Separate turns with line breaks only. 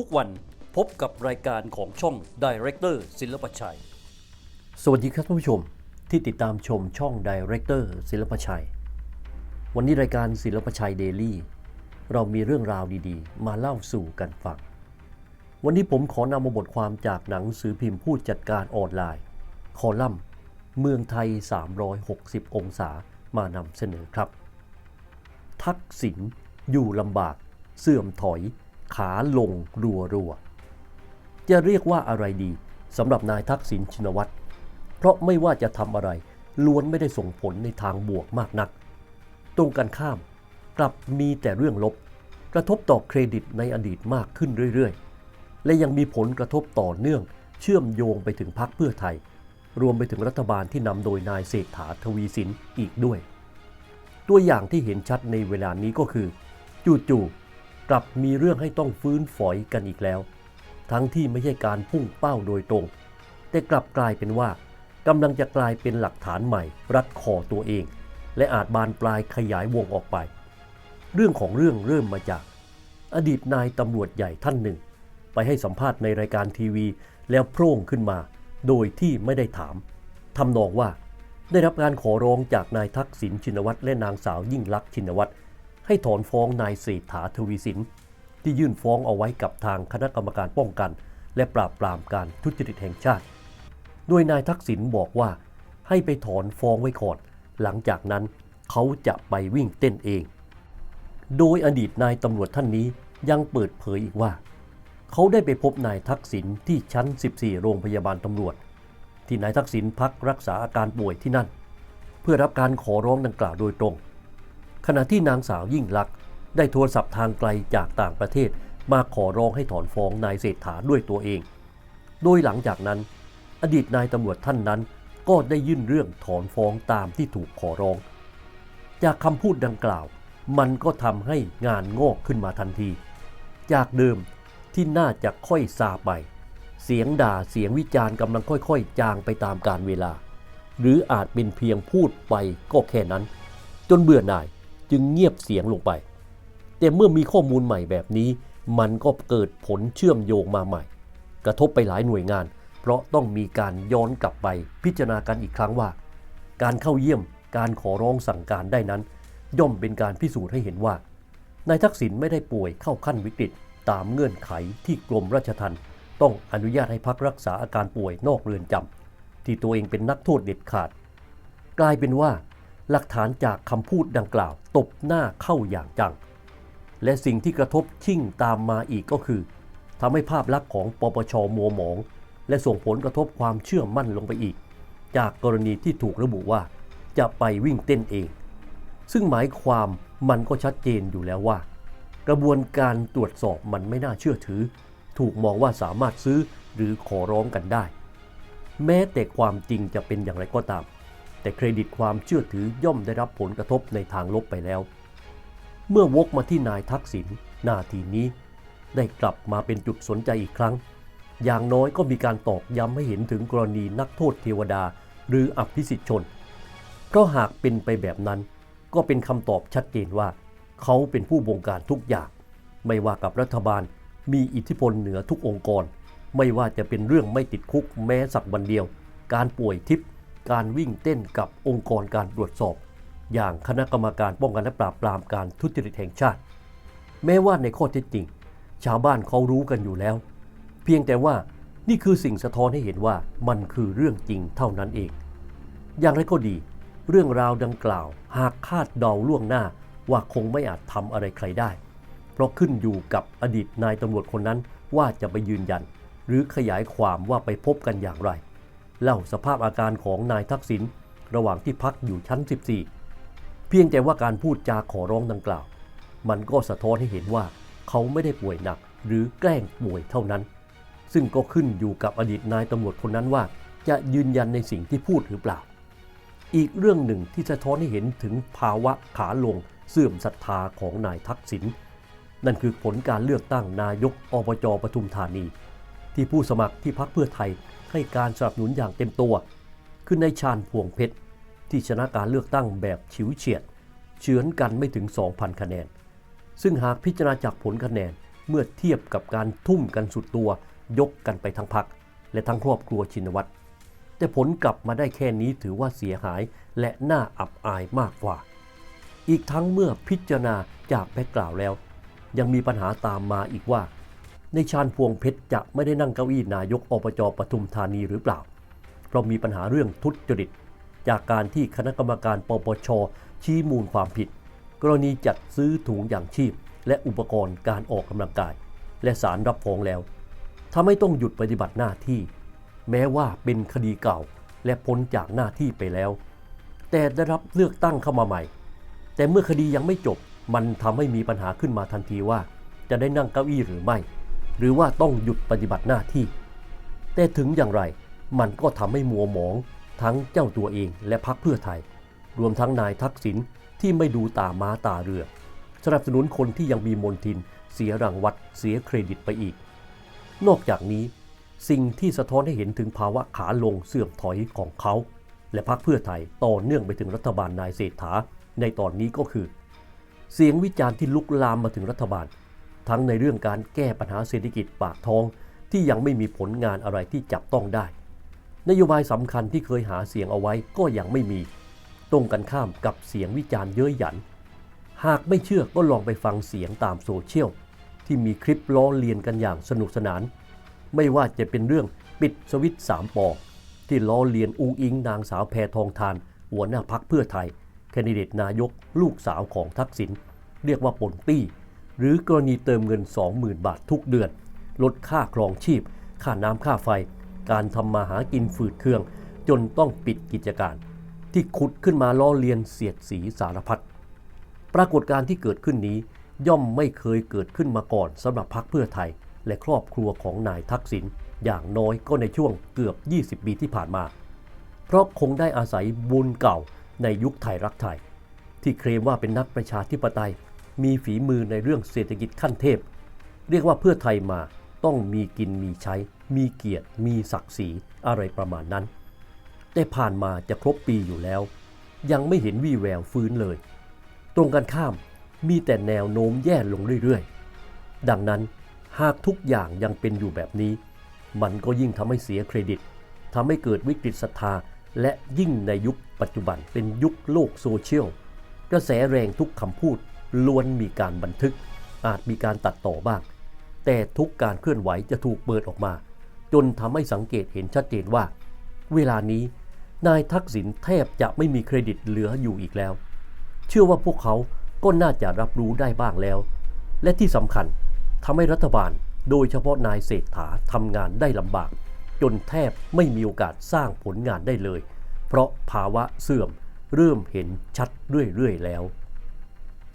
ทุกวันพบกับรายการของช่อง Director ศิลปชัย
สวัสดีครับท่านผู้ชมที่ติดตามชมช่อง Director ศิลปชัย วันนี้รายการศิลปชัยเดลี่เรามีเรื่องราวดีๆ มาเล่าสู่กันฟัง วันนี้ผมขอนำมาบทความจากหนังสือพิมพ์ผู้จัดการออนไลน์ คอลัมน์ เมืองไทย 360 องศามานำเสนอครับ ทักษิณอยู่ลำบาก เสื่อมถอย ขาลงรัวรัวๆจะเรียกว่าอะไรดีสำหรับนายทักษิณชินวัตร เพราะไม่ว่าจะทำอะไร ล้วนไม่ได้ส่งผลในทางบวกมากนัก ตรงกันข้ามกลับมีแต่เรื่องลบ กระทบต่อเครดิตในอดีตมากขึ้นเรื่อยๆ และยังมีผลกระทบต่อเนื่อง เชื่อมโยงไปถึงพรรคเพื่อไทย รวมไปถึงรัฐบาลที่นำโดยนายเศรษฐาทวีสินอีกด้วย ตัวอย่างที่เห็นชัดในเวลานี้ก็คือ จู่ๆ กลับมีเรื่องให้ต้องฟื้นฝอยกันอีกแล้ว ทั้งที่ไม่ใช่การพุ่งเป้าโดยตรง แต่กลับกลายเป็นว่ากำลังจะกลายเป็นหลักฐานใหม่ รัดคอตัวเอง และอาจบานปลายขยายวงออกไป เรื่องของเรื่องเริ่มมาจาก อดีตนายตำรวจใหญ่ท่านหนึ่ง ไปให้สัมภาษณ์ในรายการทีวี แล้วโพร่งขึ้นมา โดยที่ไม่ได้ถามทำนองว่า ได้รับการขอร้องจากนายทักษิณชินวัตรและนางสาวยิ่งลักษณ์ชินวัตร ให้ถอนฟ้องนายเศรษฐาทวีสิน ที่ยื่นฟ้องเอาไว้กับทางคณะกรรมการป้องกัน และปราบปรามการทุจริตแห่งชาติ โดยนายทักษิณบอกว่า ให้ไปถอนฟ้องไว้ก่อน หลังจากนั้นเขาจะไปวิ่งเต้นเอง โดยอดีตนายตำรวจท่านนี้ยังเปิดเผยอีกว่า เขาได้ไปพบนายทักษิณที่ชั้น 14 โรงพยาบาลตำรวจ ที่นายทักษิณพักรักษาอาการป่วยที่นั่น เพื่อรับการขอร้องดังกล่าวโดยตรง ขณะที่นางสาวยิ่งลักษณ์ได้โทรศัพท์ทางไกลจากต่างประเทศมาขอร้องให้ถอนฟ้องนายเศรษฐาด้วยตัวเอง โดยหลังจากนั้น อดีตนายตำรวจท่านนั้น ก็ได้ยื่นเรื่องถอนฟ้องตามที่ถูกขอร้อง จากคำพูดดังกล่าว มันก็ทำให้งานงอกขึ้นมาทันที จากเดิมที่น่าจะค่อยซาไป เสียงด่าเสียงวิจารณ์กำลังค่อยๆ จางไปตามกาลเวลา หรืออาจเป็นเพียงพูดไปก็แค่นั้น จนเบื่อหน่าย จึงเงียบเสียงลงไป แต่เมื่อมีข้อมูลใหม่แบบนี้ มันก็เกิดผลเชื่อมโยงมาใหม่ กระทบไปหลายหน่วยงาน เพราะต้องมีการย้อนกลับไปพิจารณากันอีกครั้งว่า การเข้าเยี่ยมการขอร้องสั่งการได้นั้น ย่อมเป็นการพิสูจน์ให้เห็นว่านายทักษิณไม่ได้ป่วยเข้าขั้นวิกฤต ตามเงื่อนไขที่กรมราชทัณฑ์ต้องอนุญาตให้พักรักษาอาการป่วยนอกเรือนจำที่ตัวเองเป็นนักโทษเด็ดขาด กลายเป็นว่า หลักฐานจากคำพูดดังกล่าว ตบหน้าเข้าอย่างจัง และสิ่งที่กระทบชิ่งตามมาอีกก็คือทำให้ภาพลักษณ์ของปปชมัวหมอง และส่งผลกระทบความเชื่อมั่นลงไปอีก จากกรณีที่ถูกระบุว่า จะไปวิ่งเต้นเอง ซึ่งหมายความมันก็ชัดเจนอยู่แล้วว่า กระบวนการตรวจสอบมันไม่น่าเชื่อถือ ถูกมองว่าสามารถซื้อหรือขอร้องกันได้ แม้แต่ความจริงจะเป็นอย่างไรก็ตาม แต่เครดิตความเชื่อถือย่อมได้รับผลกระทบในทางลบไปแล้ว เมื่อวกมาที่นายทักษิณนาทีนี้ได้กลับมาเป็นจุดสนใจอีกครั้ง อย่างน้อยก็มีการตอกย้ำให้เห็นถึงกรณีนักโทษเทวดา หรืออภิสิทธิชน เพราะหากเป็นไปแบบนั้น ก็เป็นคำตอบชัดเจนว่า เขาเป็นผู้บงการทุกอย่าง ไม่ว่ากับรัฐบาลมีอิทธิพลเหนือทุกองค์กร ไม่ว่าจะเป็นเรื่องไม่ติดคุกแม้สักวันเดียว การป่วยทิพย์ การวิ่งเต้นกับองค์กรการตรวจสอบ อย่างคณะกรรมการป้องกันและปราบปรามการทุจริตแห่งชาติ แม้ว่าในข้อเท็จจริง ชาวบ้านเขารู้กันอยู่แล้ว เพียงแต่ว่านี่คือสิ่งสะท้อนให้เห็นว่ามันคือเรื่องจริงเท่านั้นเอง อย่างไรก็ดี เรื่องราวดังกล่าว หากคาดเดาล่วงหน้าว่าคงไม่อาจทำอะไรใครได้ เพราะขึ้นอยู่กับอดีตนายตำรวจคนนั้นว่าจะไปยืนยัน หรือขยายความว่าไปพบกันอย่างไร เล่าสภาพอาการของนายทักษิณระหว่างที่พักอยู่ชั้น 14 เพียงแต่ว่าการพูดจาขอร้องดังกล่าว มันก็สะท้อนให้เห็นว่าเขาไม่ได้ป่วยหนักหรือแกล้งป่วยเท่านั้น ซึ่งก็ขึ้นอยู่กับอดีตนายตำรวจคนนั้นว่า จะยืนยันในสิ่งที่พูดหรือเปล่า อีกเรื่องหนึ่งที่สะท้อนให้เห็นถึงภาวะขาลงเสื่อมศรัทธาของนายทักษิณนั่นคือผลการเลือกตั้งนายกอบจปทุมธานี ที่ผู้สมัครที่พักเพื่อไทย ให้การสนับสนุนอย่างเต็มตัว คือในชาญพวงเพชร ที่ชนะการเลือกตั้งแบบฉิวเฉียด เฉือนกันไม่ถึง 2,000 คะแนน ซึ่งหากพิจารณาจากผลคะแนนเมื่อเทียบกับการทุ่มกันสุดตัวยกกันไปทั้งพัก และทั้งครอบครัวชินวัตรแต่ผลกลับมาได้แค่นี้ถือว่าเสียหายและน่าอับอายมากกว่า อีกทั้งเมื่อพิจารณาจากแบ็กกล่าวแล้ว ยังมีปัญหาตามมาอีกว่า ในชาญพวงเพชรจะไม่ได้นั่งเก้าอี้นายกอบจปทุมธานีหรือเปล่า เพราะมีปัญหาเรื่องทุจริต จากการที่คณะกรรมการปปช ชี้มูลความผิด กรณีจัดซื้อถุงอย่างชีพ และอุปกรณ์การออกกำลังกาย และสารรับฟ้องแล้วทำให้ต้องหยุดปฏิบัติหน้าที่ แม้ว่าเป็นคดีเก่าและพ้นจากหน้าที่ไปแล้ว แต่ได้รับเลือกตั้งเข้ามาใหม่ แต่เมื่อคดียังไม่จบมันทำให้มีปัญหาขึ้นมาทันทีว่า จะได้นั่งเก้าอี้หรือไม่ หรือว่าต้องหยุดปฏิบัติหน้าที่ แต่ถึงอย่างไรมันก็ทำให้มัวหมองทั้งเจ้าตัวเองและพรรคเพื่อไทย รวมทั้งนายทักษิณที่ไม่ดูตาม้าตาเรือ สนับสนุนคนที่ยังมีมนทิน เสียรางวัดเสียเครดิตไปอีก นอกจากนี้ สิ่งที่สะท้อนให้เห็นถึงภาวะขาลงเสื่อมถอยของเขา และพรรคเพื่อไทยต่อเนื่องไปถึงรัฐบาลนายเศรษฐาในตอนนี้ก็คือ เสียงวิจารณ์ที่ลุกลามมาถึงรัฐบาล ทั้งในเรื่องการแก้ปัญหาเศรษฐกิจปากท้อง ที่ยังไม่มีผลงานอะไรที่จับต้องได้ นโยบายสำคัญที่เคยหาเสียงเอาไว้ก็ยังไม่มี ตรงกันข้ามกับเสียงวิจารณ์เย้ยหยัน หากไม่เชื่อก็ลองไปฟังเสียงตามโซเชียลที่มีคลิปล้อเลียนกันอย่างสนุกสนาน ไม่ว่าจะเป็นเรื่องปิดสวิตช์สามปอที่ล้อเลียนอุงอิงนางสาวแพทองทาน หัวหน้าพักเพื่อไทยแคนดิเดตนายกลูกสาวของทักษิณเรียกว่าปนปี้ หรือกรณีเติมเงิน 20,000 บาททุกเดือน ลดค่าครองชีพ ค่าน้ำค่าไฟ การทำมาหากินฝืดเคือง จนต้องปิดกิจการ ที่ขุดขึ้นมาล้อเลียนเสียดสีสารพัดปรากฏการที่เกิดขึ้นนี้ ย่อมไม่เคยเกิดขึ้นมาก่อนสำหรับพรรคเพื่อไทย และครอบครัวของนายทักษิณอย่างน้อยก็ในช่วงเกือบ 20 ปีที่ผ่านมา เพราะคงได้อาศัยบุญเก่าในยุคไทยรักไทย ที่เคลมว่าเป็นนักประชาธิปไตย มีฝีมือในเรื่องเศรษฐกิจขั้นเทพ เรียกว่าเพื่อไทยมาต้องมีกินมีใช้ มีเกียรติ มีศักดิ์ศรีอะไรประมาณนั้น แต่ผ่านมาจะครบปีอยู่แล้ว ยังไม่เห็นวี่แววฟื้นเลย ตรงกันข้ามมีแต่แนวโน้มแย่ลงเรื่อยๆ ดังนั้นหากทุกอย่างยังเป็นอยู่แบบนี้ มันก็ยิ่งทำให้เสียเครดิตทำให้เกิดวิกฤตศรัทธาและยิ่งในยุคปัจจุบันเป็นยุคโลกโซเชียลกระแสแรงทุกคำพูด ล้วนมีการบันทึก อาจมีการตัดต่อบ้าง แต่ทุกการเคลื่อนไหวจะถูกเปิดออกมา จนทำให้สังเกตเห็นชัดเจนว่า เวลานี้นายทักษิณแทบจะไม่มีเครดิตเหลืออยู่อีกแล้ว เชื่อว่าพวกเขาก็น่าจะรับรู้ได้บ้างแล้ว และที่สำคัญทำให้รัฐบาลโดยเฉพาะนายเศรษฐาทำงานได้ลำบาก จนแทบไม่มีโอกาสสร้างผลงานได้เลย เพราะภาวะเสื่อมเริ่มเห็นชัดเรื่อยๆแล้ว